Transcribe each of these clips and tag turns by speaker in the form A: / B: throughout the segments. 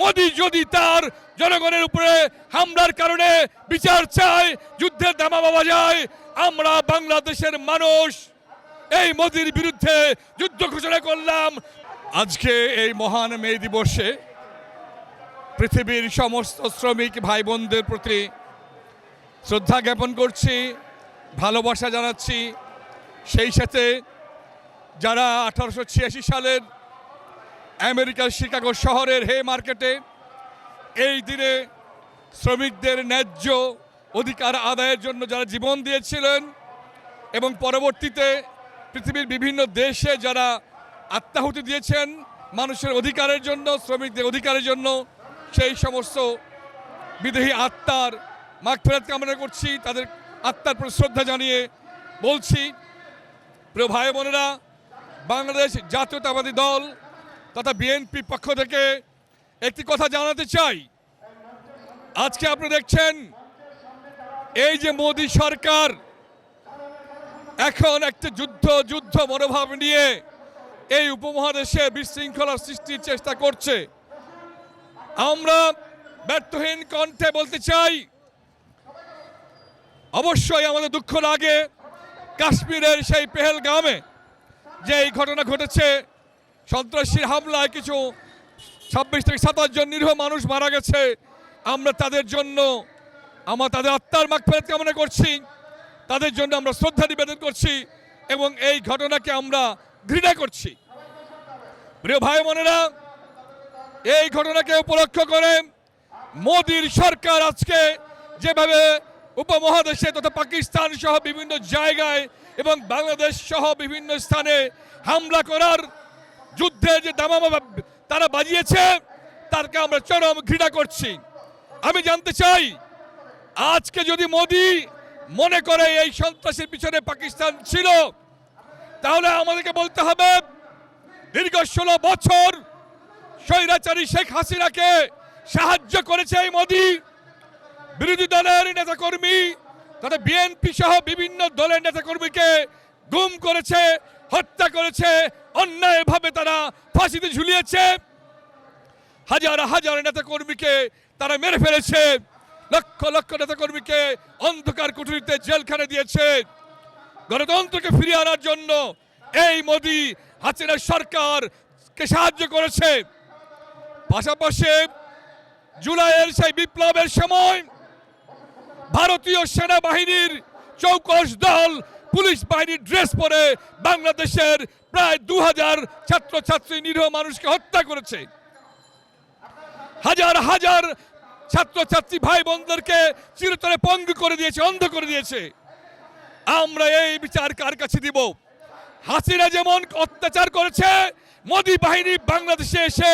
A: মোদি যদি তার জনগণের উপরে হামলার কারণে বিচার চায়, যুদ্ধের দামা বাবা যায়, আমরা বাংলাদেশের মানুষ এই মোদির বিরুদ্ধে যুদ্ধ ঘোষণা করলাম। আজকে এই মহান মে দিবসে পৃথিবীর সমস্ত শ্রমিক ভাই বোনদের প্রতি শ্রদ্ধা জ্ঞাপন করছি, ভালোবাসা জানাচ্ছি। সেই সাথে যারা আঠারোশো ছিয়াশি সালের আমেরিকার শিকাগো শহরের হে মার্কেটে এই দিনে শ্রমিকদের ন্যায্য অধিকার আদায়ের জন্য যারা জীবন দিয়েছিলেন এবং পরবর্তীতে পৃথিবীর বিভিন্ন দেশে যারা আত্মাহুতি দিয়েছেন মানুষের অধিকারের জন্য, শ্রমিকদের অধিকারের জন্য, সেই সমস্ত বিদেহী আত্মার মাগফেরাত কামনা করছি, তাদের আত্মার প্রতি শ্রদ্ধা জানিয়ে বলছি। প্রিয় ভাই বোনেরা, বাংলাদেশ জাতীয়তাবাদী দল তথা বিএনপি পক্ষ থেকে একটি কথা জানাতে চাই। আজকে আপনি দেখছেন, এই যে মোদী সরকার এখন একটা যুদ্ধ যুদ্ধ মনোভাব নিয়ে এই উপমহাদেশে বিশৃঙ্খলা সৃষ্টির চেষ্টা করছে। আমরা ব্যর্থহীন কণ্ঠে বলতে চাই, অবশ্যই আমাদের দুঃখ লাগে কাশ্মীরের সেই পেহেলগামে যে এই ঘটনা ঘটেছে। সন্ত্রাসীর হামলায় কিছু ছাব্বিশ থেকে সাতাশ জন নিরীহ মানুষ মারা গেছে। আমরা তাদের জন্য, আমরা তাদের আত্মার মাগফেরত কামনা করছি। তাদের জন্য আমরা শ্রদ্ধা নিবেদন করছি এবং এই ঘটনাকে আমরা ঘৃণা করছি। প্রিয় ভাই বোনেরা, এই ঘটনাকে উপলক্ষ করে মোদির সরকার আজকে যেভাবে উপমহাদেশে তথা পাকিস্তান সহ বিভিন্ন জায়গায় এবং বাংলাদেশ সহ বিভিন্ন স্থানে হামলা করার যুদ্ধে যে দামামা তারা বাজিয়েছে, তারকে আমরা চরম ঘৃণা করছি। আমি জানতে চাই, আজকে যদি মোদি মনে করে এই সন্ত্রাসের পিছনে পাকিস্তান ছিল, তাহলে আমাদেরকে বলতে হবে, দীর্ঘ ষোলো বছর স্বৈরাচারী শেখ হাসিনাকে সাহায্য করেছে এই মোদি। বিরোধী দলের নেতাকর্মী তথা বিএনপি সহ বিভিন্ন দলের নেতাকর্মীকে গুম করেছে হত্যা করেছে, অন্যায়ভাবে তারা ফাঁসিতে ঝুলিয়েছে। হাজার হাজার নেতাকর্মীকে তারা মেরে ফেলেছে। লক্ষ লক্ষ নেতাকর্মীকে অন্ধকার কুঠুরিতে জেলখানে দিয়েছে। গণতন্ত্রকে ফিরিয়ে আনার জন্য এই মোদি হাসিনা সরকারকে সাহায্য করেছে। পাশাপাশি জুলাইয়ের সেই বিপ্লবের সময় ভারতীয় সেনাবাহিনীর চৌকস দল পুলিশ বাহিনীর ড্রেস পরে বাংলাদেশের প্রায় দু হাজার ছাত্রছাত্রী নিরীহ মানুষকে হত্যা করেছে। হাজার হাজার ছাত্রছাত্রী ভাই বোনদেরকে চিরতরে পঙ্গু করে দিয়েছে, অন্ধ করে দিয়েছে। আমরা এই বিচার কার কাছে দিব? হাসিনা যেমন অত্যাচার করেছে, মোদী বাহিনী বাংলাদেশে এসে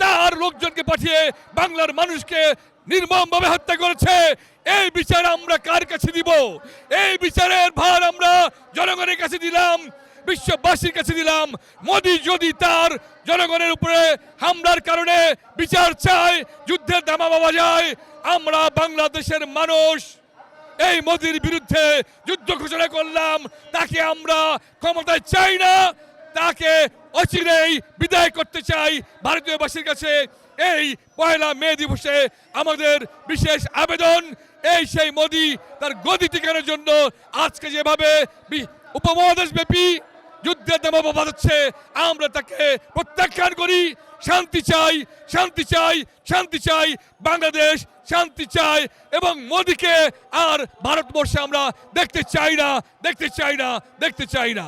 A: তার লোকজনকে পাঠিয়ে বাংলার মানুষকে নির্মমভাবে হত্যা করেছে। এই বিচার আমরা কার কাছে দিব? এই বিচারের ভার আমরা জনগণের কাছে দিলাম, বিশ্ববাসীর কাছে দিলাম। মোদি যদি তার জনগণের উপরে হামলার কারণে বিচার চায়, যুদ্ধের দামা বাবা যায়, আমরা বাংলাদেশের মানুষ এই মোদির বিরুদ্ধে যুদ্ধ ঘোষণা করলাম। তাকে আমরা ক্ষমতায় চাই না, তাকে অচিরেই বিদায় করতে চাই ভারতীয়বাসীর কাছে। এই পয়লা মে দিবসে আমাদের বিশেষ আবেদন, এই সেই মোদি তার গদি টিকানোর জন্য আজকে যেভাবে উপমহাদেশ ব্যাপী যুদ্ধের দাম বাজাচ্ছে আমরা তাকে প্রত্যাখ্যান করি। শান্তি চাই শান্তি চাই শান্তি চাই বাংলাদেশ, শান্তি চাই এবং মোদিকে আর ভারতবর্ষে আমরা দেখতে চাই না, দেখতে চাই না, দেখতে চাই না।